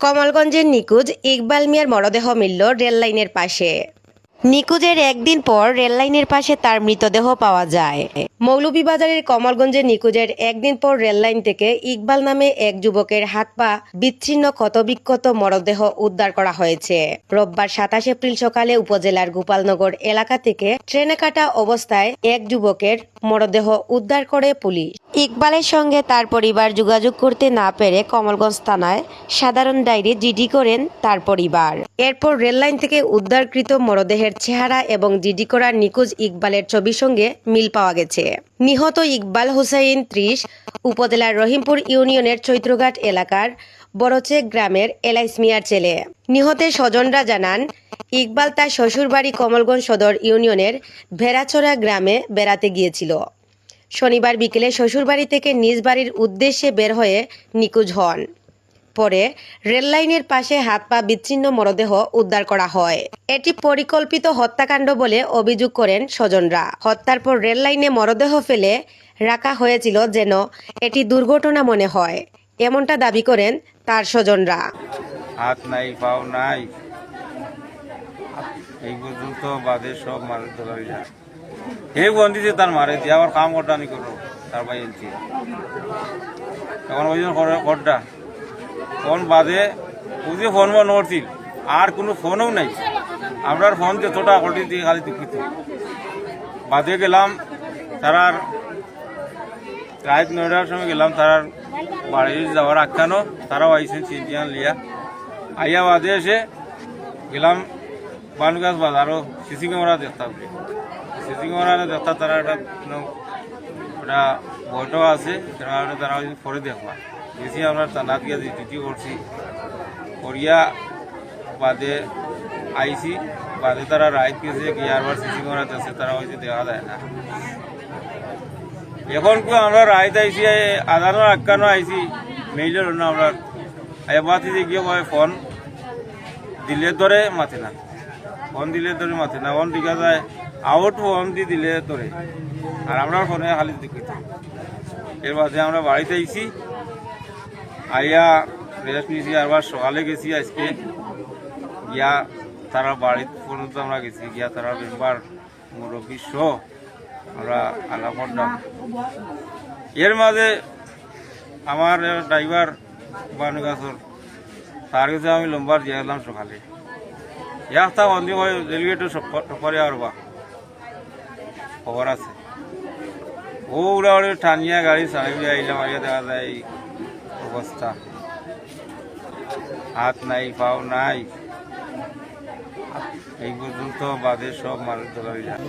কমলগঞ্জের নিকুজ, ইকবাল মিয়ার মরদেহ মিলল রেললাইনের পাশে। নিকুজের একদিন পর রেললাইনের পাশে তার মৃতদেহ পাওয়া যায়। মৌলভীবাজারের কমলগঞ্জের নিকুজের একদিন পর রেললাইন থেকে ইকবাল নামে এক যুবকের হাত পা বিচ্ছিন্ন ক্ষতবিক্ষত মরদেহ উদ্ধার করা হয়েছে। রোববার সাতাশ এপ্রিল সকালে উপজেলার গোপালনগর এলাকা থেকে ট্রেনে কাটা অবস্থায় এক যুবকের মরদেহ উদ্ধার করে পুলিশ। ইকবালের সঙ্গে তার পরিবার যোগাযোগ করতে না পেরে কমলগঞ্জ থানায় সাধারণ ডায়েরি জিডি করেন তার পরিবার। এরপর রেললাইন থেকে উদ্ধারকৃত মরদেহের চেহারা এবং জিডি করা নিখোঁজ ইকবালের ছবির সঙ্গে মিল পাওয়া গেছে। নিহত ইকবাল হুসাইন ত্রিশ, উপজেলার রহিমপুর ইউনিয়নের চৈত্রঘাট এলাকার বড়চেক গ্রামের এলাইস মিয়ার ছেলে। নিহতের স্বজনরা জানান, ইকবাল তার শ্বশুরবাড়ি কমলগঞ্জ সদর ইউনিয়নের ভেড়াছড়া গ্রামে বেড়াতে গিয়েছিল। শনিবার বিকেলে শ্বশুরবাড়ি থেকে নিজ বাড়ির উদ্দেশ্যে বের হয়ে নিখোঁজ হন। পরে রেললাইনের পাশে হাত পা বিচ্ছিন্ন মরদেহ উদ্ধার করা হয়। এটি পরিকল্পিত হত্যাকাণ্ড বলে অভিযোগ করেন স্বজনরা। হত্যার পর রেললাইনে মরদেহ ফেলে রাখা হয়েছিল যেন এটি দুর্ঘটনা মনে হয়। এমনটা দাবি করেন তার স্বজনরা। হাত নাই, পাও নাই, এই পর্যন্ত বাদে সব মারে ধরা এই বন্দিতে তার মারে দিয়ে আবার কাম করটা নি করো তার ভাই এনছি। এখন ওই জন্য করটা ফোন বাদে বুঝে ফোন বন্ধ করছিল আর কোনো ফোনও নাই। আপনার ফোন যতটা কটি দিয়ে খালি দুঃখিত। বাদে গেলাম তারার রাত নয়টার সময় গেলাম তারার বাড়ি যাওয়ার আখ্যানো তারাও আইসেন চিন্তিয়ান লিয়া। আইয়া বাদে এসে গেলাম বানুগাছ বাজারও সিসি ক্যামেরা দেখতাম সিসি ক্যামেরা দেখতাম তারা একটা ওটা বইটাও আছে তারা ওই পরে দেখবা। গেছি আমরা থানা দিয়ে ডিউটি করছি। করিয়া বাদে আইসি, বাদে তারা রাইট গেছে গিয়ে আবার সিসি ক্যামেরা আছে তারা হয়তো দেখা যায় না। এখন কো আমরা রাইত আইসি আধানো আক্কানো আইসি, মেইলের আমরা এবার গিয়ে ফোন দিলে ধরে মাথে না। ফোন দিলে ধরে মাথে না ফোন দেখা যায় আউট ফোন দি দিলে ধরে আর আমরা ফোনে খালি দেখিত এর মাঝে আমরা বাড়িতে আইছি, আইয়া রেস্ট নিয়েছি আবার সকালে গেছি আজকে। গিয়া তারা বাড়িতে পর্যন্ত আমরা গেছি, গিয়া তারা মেম্বার, মুরব্বী সহ আমরা আলাপ করলাম। এর মাঝে আমার ড্রাইভার বানুগাছর তার কাছে আমি লম্বার দিয়ে এলাম সকালে। বন্দি হয় রেলগেটে পরে আর বা। খবর আছে। ও উড়া উড়ে টানিয়া গাড়ি চালাই আইলাম আইয়া দেখা যায় এই অবস্থা হাত নাই, পাও নাই। এই পর্যন্ত বাদে সব মানুষ ধরা যায়।